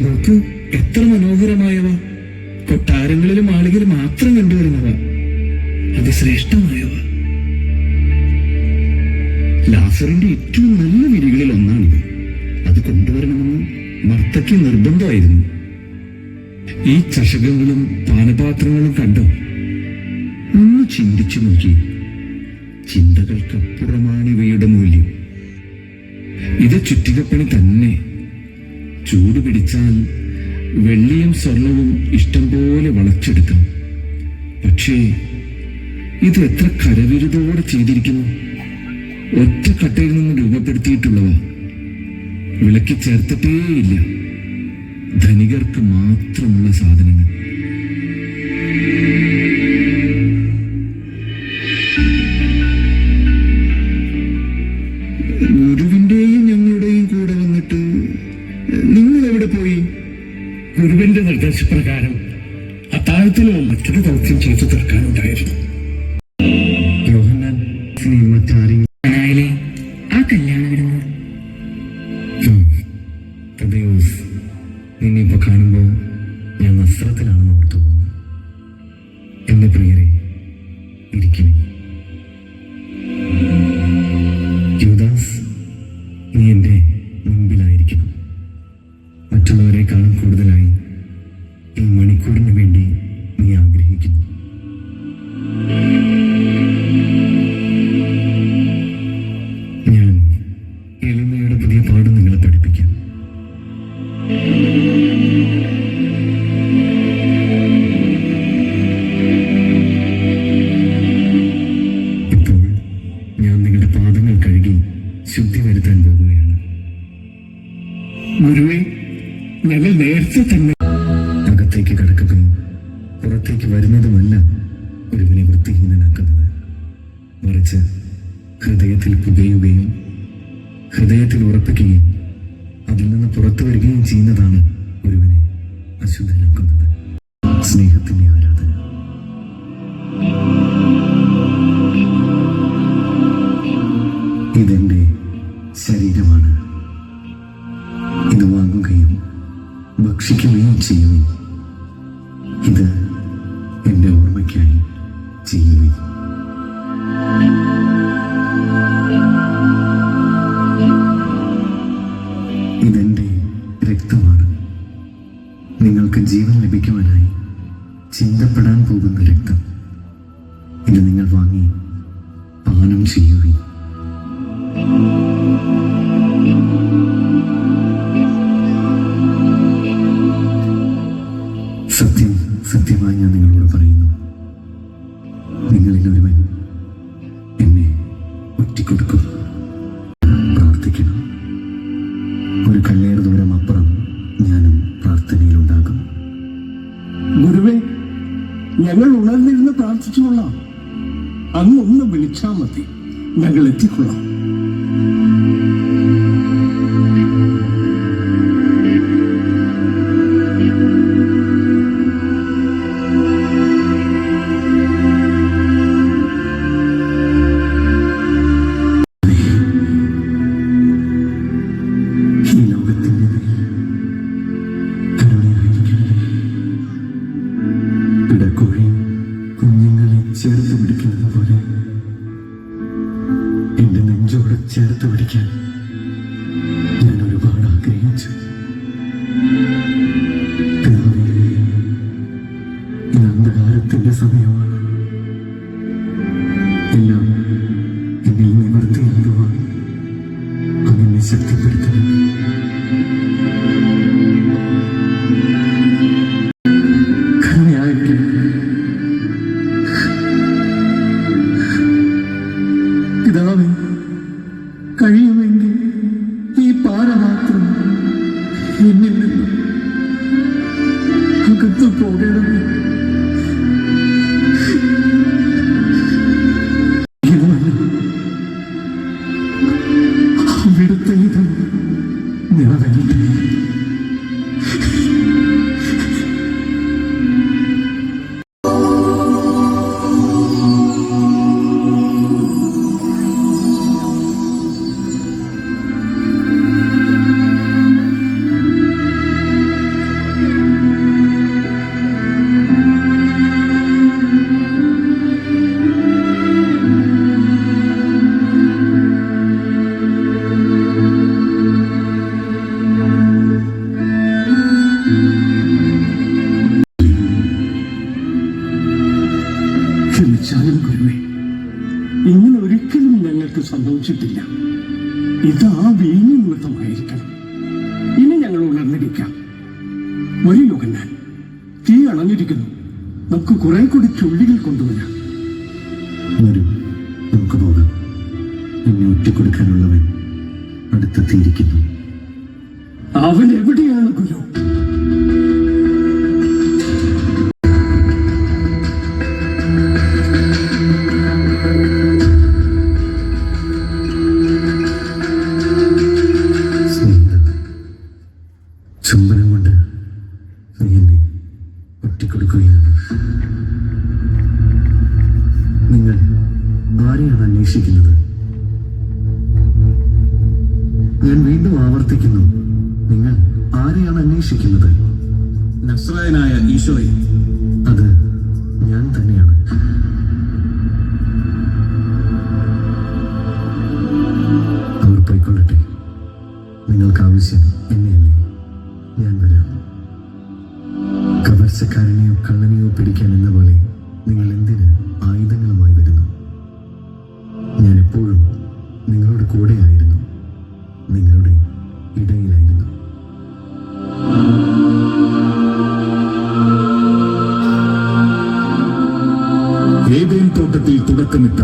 എത്ര മനോഹരമായവ. കൊട്ടാരങ്ങളിലും ആളുകളിൽ മാത്രം കണ്ടുവരുന്നവ. അതിശ്രേഷ്ഠമായവ. ലാസറിന്റെ ഏറ്റവും നല്ല വിരികളിൽ ഒന്നാണിത്. അത് കൊണ്ടുവരണമെന്ന് മർത്തയ്ക്ക് നിർബന്ധമായിരുന്നു. ഈ ചഷകങ്ങളും പാനപാത്രങ്ങളും കണ്ടോ? ഒന്ന് ചിന്തിച്ചു നോക്കി. ചിന്തകൾക്കപ്പുറമാണ് ഇവയുടെ മൂല്യം. ഇത് ചുറ്റികപ്പണി തന്നെ. ചൂട് പിടിച്ചാൽ വെള്ളിയും സ്വർണവും ഇഷ്ടം പോലെ വളച്ചെടുക്കാം. പക്ഷേ ഇത് എത്ര കരവിരുതോടെ ചെയ്തിരിക്കുന്നു? ഒറ്റ കട്ടയിൽ നിന്ന് രൂപപ്പെടുത്തിയിട്ടുള്ളവ വിളക്കി ചേർത്തിട്ടേയില്ല. ധനികർക്ക് മാത്രമുള്ള സാധനങ്ങൾ. ഗുരുവിന്റെ നിർദ്ദേശപ്രകാരം അത്താഴത്തിനോ മറ്റൊരു ദൗത്യം ചെയ്തു തീർക്കാനുണ്ടായിരുന്നു. യോഹന്നാൻ ആ കല്യാണ. നിന്നെ ഇപ്പൊ ഞാൻ വസ്ത്രത്തിലാണെന്ന് ഓർത്തു പോകുന്നു എന്റെ പ്രിയരെ നേരത്തെ തന്നെ അകത്തേക്ക് കടക്കുകയും പുറത്തേക്ക് വരുന്നതുമല്ല ഒരുവിനെ വൃത്തിഹീനനാക്കുന്നത് മറിച്ച് ഹൃദയത്തിൽ പുകയുകയും ഹൃദയത്തിൽ ഉറപ്പിക്കുകയും അതിൽ നിന്ന് പുറത്തു വരികയും ചെയ്യുന്നതാണ് ഒരുവനെ അശുദ്ധനാക്കുന്നത്. സ്നേഹത്തിന്റെ ആരാധന. ഇതെന്റെ ശരീരമാണ്. ഇത് വാങ്ങുകയും ഭക്ഷിക്കുകയും ചെയ്യുവിൻ ഇത് ഒറ്റിക്കൊടുക്കും പ്രാർത്ഥിക്കണം. ഒരു കല്ലേറ് ദൂരം അപ്പുറം ഞാനും പ്രാർത്ഥനയിലുണ്ടാകും. ഗുരുവേ ഞങ്ങൾ ഉണർന്നിരുന്ന് പ്രാർത്ഥിച്ചുകൊള്ളാം. അങ്ങ് ഒന്ന് വിളിച്ചാൽ മതി. ഞങ്ങൾ എത്തിക്കൊള്ളാം. കുഴി ചെയ്തു കുടിച്ചിട്ടില്ല ഇത് ആ വീഞ്ഞു നിമിത്തമായിരിക്കണം ഇനി ഞങ്ങൾ ഉണർന്നിരിക്കാം. ഒരു യോഗന്നാൻ തീ അണഞ്ഞിരിക്കുന്നു നമുക്ക് കുറെ കൂടി ചുള്ളികൾ കൊണ്ടുവരാം. വരൂ. നമുക്ക് പോകാം. എന്നെ ഒറ്റക്കൊടുക്കാനുള്ളവൻ അടുത്തെത്തിയിരിക്കുന്നു. അവൻ എവിടെയാണ് ഗുരു? ഒറ്റിക്കൊടുക്കുകയാണ് നിങ്ങൾ ആരെയാണ് അന്വേഷിക്കുന്നത്? ഞാൻ വീണ്ടും ആവർത്തിക്കുന്നു. നിങ്ങൾ ആരെയാണ് അന്വേഷിക്കുന്നത്? നസ്രായനായ ഈശോയെ. അത് ഞാൻ തന്നെയാണ്. കവർച്ചക്കാരനെയോ കള്ളനെയോ പിടിക്കാൻ എന്ന പോലെ നിങ്ങൾ എന്തിന് ആയുധങ്ങളുമായി വരുന്നു? ഞാൻ എപ്പോഴും നിങ്ങളുടെ കൂടെയായിരുന്നു നിങ്ങളുടെ ഇടയിലായിരുന്നു. ഏതേൻ തോട്ടത്തിൽ തുടക്കമിട്ട